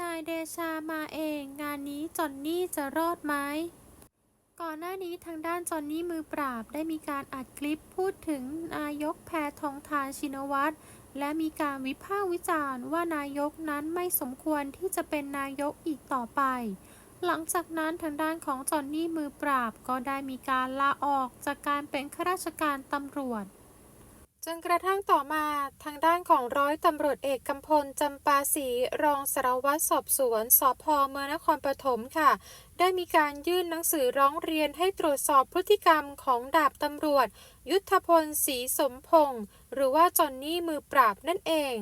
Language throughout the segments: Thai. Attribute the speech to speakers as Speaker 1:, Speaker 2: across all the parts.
Speaker 1: นายเดชามาเอง งานนี้จอนนี่จะรอดไหม ก่อนหน้านี้ทางด้านจอนนี่มือปราบได้มีการอัดคลิปพูดถึงนายกแพทองทานชินวัตรและมีการวิพากษ์วิจารณ์ว่านายกนั้นไม่สมควรที่จะเป็นนายกอีกต่อไป หลังจากนั้นทางด้านของจอนนี่มือปราบก็ได้มีการลาออกจากการเป็นข้าราชการตำรวจ จนกระทั่งต่อมาทางด้านของร้อยตำรวจเอกกำพลจำปาศรีรองสารวัตรสอบสวนสพเมืองนครปฐมค่ะ ได้มีการยื่นหนังสือร้องเรียนให้ตรวจสอบพฤติกรรมของดาบตำรวจ ยุทธพลศรีสมพงศ์หรือว่าจอนนี่มือปราบนั่นเอง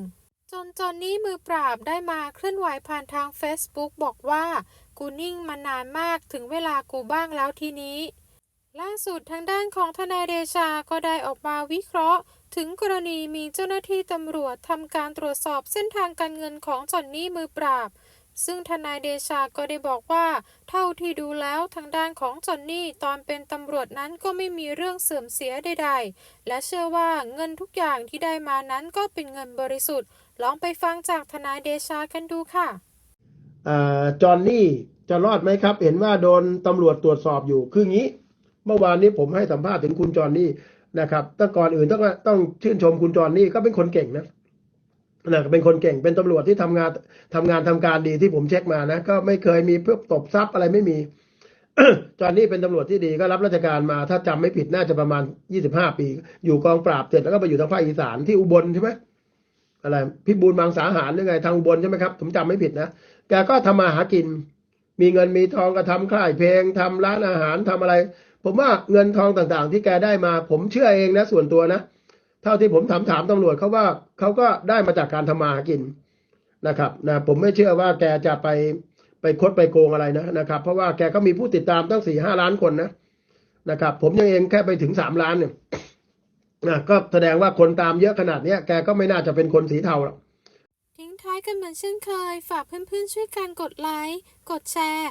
Speaker 1: จนจอนนี่มือปราบได้มาเคลื่อนไหวผ่านทาง Facebook บอกว่า กูนิ่งมานานมากถึงเวลากูบ้างแล้วทีนี้ ล่าสุดทางด้านของทนายเดชาก็ได้ออกมาวิเคราะห์ ถึงกรณีมีเจ้าหน้าที่ตำรวจทำการตรวจสอบเส้นทางการเงินของจอนนี่มือปราบ ซึ่งทนายเดชาก็ได้บอกว่า เท่าที่ดูแล้วทางด้านของจอนนี่ตอนเป็นตำรวจนั้นก็ไม่มีเรื่องเสื่อมเสียใดๆ และเชื่อว่าเงินทุกอย่างที่ได้มานั้นก็เป็นเงินบริสุทธิ์ ลองไปฟังจากทนายเดชากันดูค่ะ
Speaker 2: จอห์นนี่จะรอดไหมครับ เห็นว่าโดนตำรวจตรวจสอบอยู่คืองี้ เมื่อวานนี้ผมให้สัมภาษณ์ถึงคุณจอนนี่นะครับแต่ก่อนอื่นต้องต้องชื่นชมคุณจอนนี่ก็เป็นคนเก่งนะนะเป็นคนเก่งเป็นตำรวจที่ทำงานทำงานทำการดีที่ผมเช็คมานะก็ไม่เคยมีเพื่อตบทรัพย์อะไรไม่มีจอนนี่เป็นตำรวจที่ดีก็รับราชการมา ถ้าจำไม่ผิดน่าจะประมาณยี่สิบห้าปี อยู่กองปราบเสร็จแล้วก็ไปอยู่ทางภาคอีสานที่อุบลใช่ไหมอะไรพิบูลมังสาหารหรือไงทางอุบลใช่ไหมครับผมจำไม่ผิดนะแกก็ทำมาหากิน มีเงินมีทองก็ทำค่ายเพลงทำร้านอาหารทำอะไร ผมว่าเงินทองต่างๆ ที่แกได้มา ผมเชื่อเองนะส่วนตัวนะ เท่าที่ผมถามถามตำรวจเขาว่าเขาก็ได้มาจากการทำมาหากินนะครับนะผมไม่เชื่อว่าแกจะไปไปคดไปโกงอะไรนะนะครับ เพราะว่าแกก็มีผู้ติดตามตั้งสี่ห้าล้านคนนะนะครับ ผมยังเองแค่ไปถึงสามล้านเนี่ยนะก็แสดงว่าคนตามเยอะขนาดเนี้ยแกก็ไม่น่าจะเป็นคนสีเทาหรอก
Speaker 1: ทิ้งท้ายกันเหมือนเช่นเคย ฝากเพื่อนๆช่วยกันกดไลค์กดแชร์